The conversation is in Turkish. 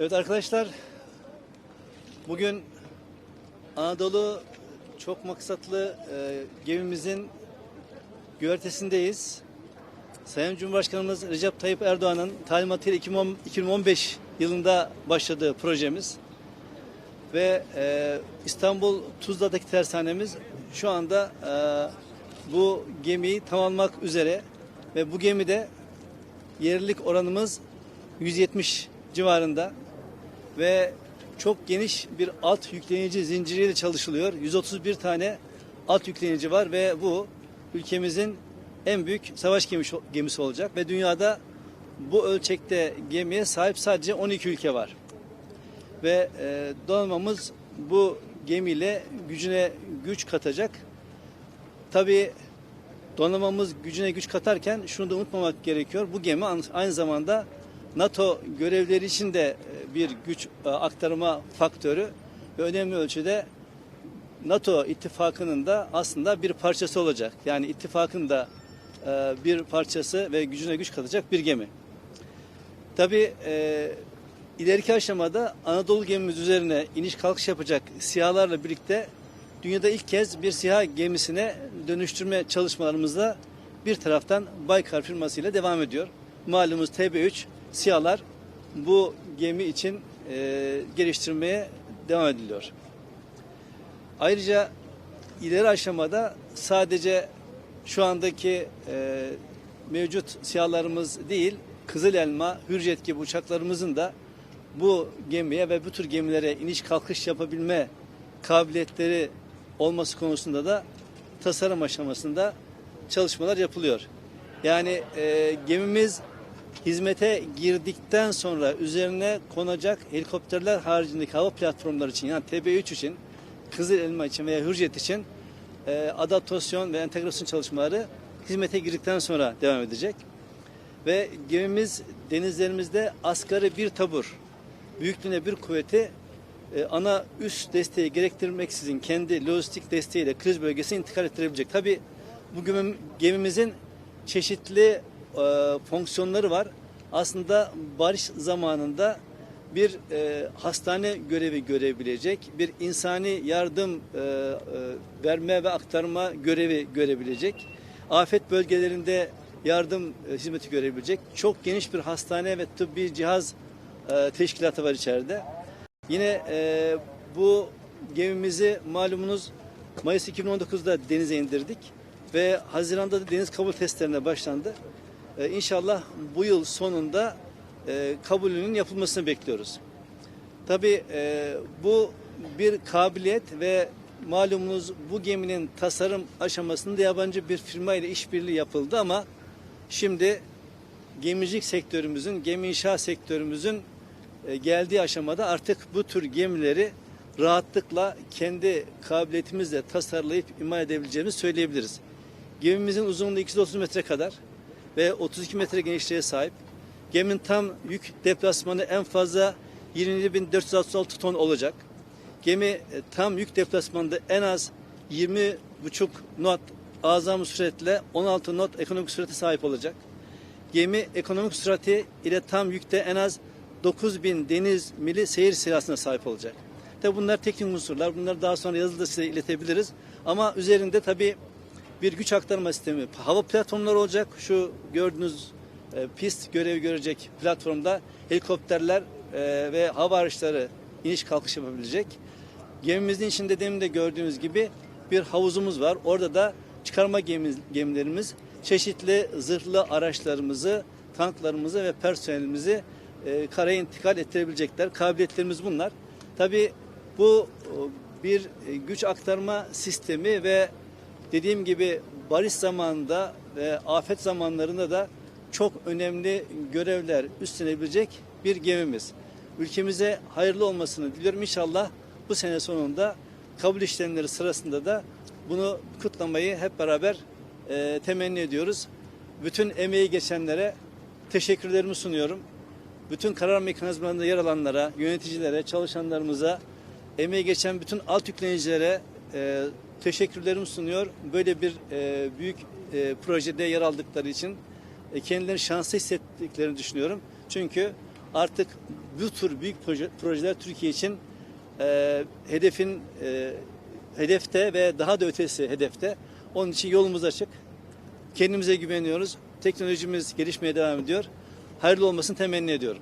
Evet arkadaşlar, bugün Anadolu çok maksatlı e, gemimizin güvertesindeyiz. Sayın Cumhurbaşkanımız Recep Tayyip Erdoğan'ın talimatıyla 2010 2015 yılında başladığı projemiz ve e, İstanbul Tuzla'daki tersanemiz şu anda e, bu gemiyi tamamlamak üzere ve bu gemide yerlilik oranımız 170 civarında ve çok geniş bir alt yükleyici zinciriyle çalışılıyor. 131 tane alt yükleyici var ve bu ülkemizin en büyük savaş gemisi, gemisi olacak ve dünyada bu ölçekte gemiye sahip sadece 12 ülke var. Ve e, donanmamız bu gemiyle gücüne güç katacak. Tabii donanmamız gücüne güç katarken şunu da unutmamak gerekiyor. Bu gemi aynı zamanda NATO görevleri için de bir güç e, aktarma faktörü ve önemli ölçüde NATO ittifakının da aslında bir parçası olacak. Yani ittifakın da e, bir parçası ve gücüne güç katacak bir gemi. Tabii e, ileriki aşamada Anadolu gemimiz üzerine iniş kalkış yapacak sihalarla birlikte dünyada ilk kez bir siha gemisine dönüştürme çalışmalarımızda bir taraftan Baykar firmasıyla devam ediyor. Malumuz TB3 sihalar bu gemi için e, geliştirmeye devam ediliyor. Ayrıca ileri aşamada sadece şu andaki e, mevcut sihalarımız değil, Kızıl Elma, Hürjet gibi uçaklarımızın da bu gemiye ve bu tür gemilere iniş kalkış yapabilme kabiliyetleri olması konusunda da tasarım aşamasında çalışmalar yapılıyor. Yani e, gemimiz hizmete girdikten sonra üzerine konacak helikopterler haricindeki hava platformları için yani TB3 için, Kızıl Elma için veya Hürjet için e, adaptasyon ve entegrasyon çalışmaları hizmete girdikten sonra devam edecek. Ve gemimiz denizlerimizde asgari bir tabur, büyüklüğüne bir kuvveti e, ana üst desteği gerektirmeksizin kendi lojistik desteğiyle kriz bölgesine intikal ettirebilecek. Tabi bu gemim- gemimizin çeşitli e, fonksiyonları var. Aslında barış zamanında bir e, hastane görevi görebilecek, bir insani yardım e, e, verme ve aktarma görevi görebilecek, afet bölgelerinde yardım e, hizmeti görebilecek çok geniş bir hastane ve tıbbi cihaz e, teşkilatı var içeride. Yine e, bu gemimizi malumunuz Mayıs 2019'da denize indirdik ve Haziran'da da deniz kabul testlerine başlandı. E, inşallah bu yıl sonunda e, kabulünün yapılmasını bekliyoruz. Tabii e, bu bir kabiliyet ve malumunuz bu geminin tasarım aşamasında yabancı bir firma ile işbirliği yapıldı ama şimdi gemicilik sektörümüzün, gemi inşaat sektörümüzün e, geldiği aşamada artık bu tür gemileri rahatlıkla kendi kabiliyetimizle tasarlayıp imal edebileceğimizi söyleyebiliriz. Gemimizin uzunluğu 230 metre kadar ve 32 metre genişliğe sahip. Geminin tam yük deplasmanı en fazla 27.466 ton olacak. Gemi e, tam yük deplasmanında en az 20,5 knot azami süratle 16 knot ekonomik sürate sahip olacak. Gemi ekonomik sürati ile tam yükte en az 9000 deniz mili seyir sırasına sahip olacak. Tabi bunlar teknik unsurlar. Bunları daha sonra yazılı size iletebiliriz. Ama üzerinde tabi bir güç aktarma sistemi, hava platformları olacak. Şu gördüğünüz e, pist görevi görecek platformda helikopterler e, ve hava araçları iniş kalkış yapabilecek. Gemimizin içinde demin de gördüğünüz gibi bir havuzumuz var. Orada da çıkarma gemimiz, gemilerimiz çeşitli zırhlı araçlarımızı, tanklarımızı ve personelimizi e, karaya intikal ettirebilecekler. Kabiliyetlerimiz bunlar. Tabii bu o, bir e, güç aktarma sistemi ve dediğim gibi barış zamanında ve afet zamanlarında da çok önemli görevler üstlenebilecek bir gemimiz. Ülkemize hayırlı olmasını diliyorum. İnşallah bu sene sonunda kabul işlemleri sırasında da bunu kutlamayı hep beraber e, temenni ediyoruz. Bütün emeği geçenlere teşekkürlerimi sunuyorum. Bütün karar mekanizmalarında yer alanlara, yöneticilere, çalışanlarımıza, emeği geçen bütün alt yüklenicilere e, teşekkürlerimi sunuyor. Böyle bir e, büyük e, projede yer aldıkları için e, kendilerini şanslı hissettiklerini düşünüyorum. Çünkü artık bu tür büyük proje, projeler Türkiye için e, hedefin e, hedefte ve daha da ötesi hedefte. Onun için yolumuz açık. Kendimize güveniyoruz. Teknolojimiz gelişmeye devam ediyor. Hayırlı olmasını temenni ediyorum.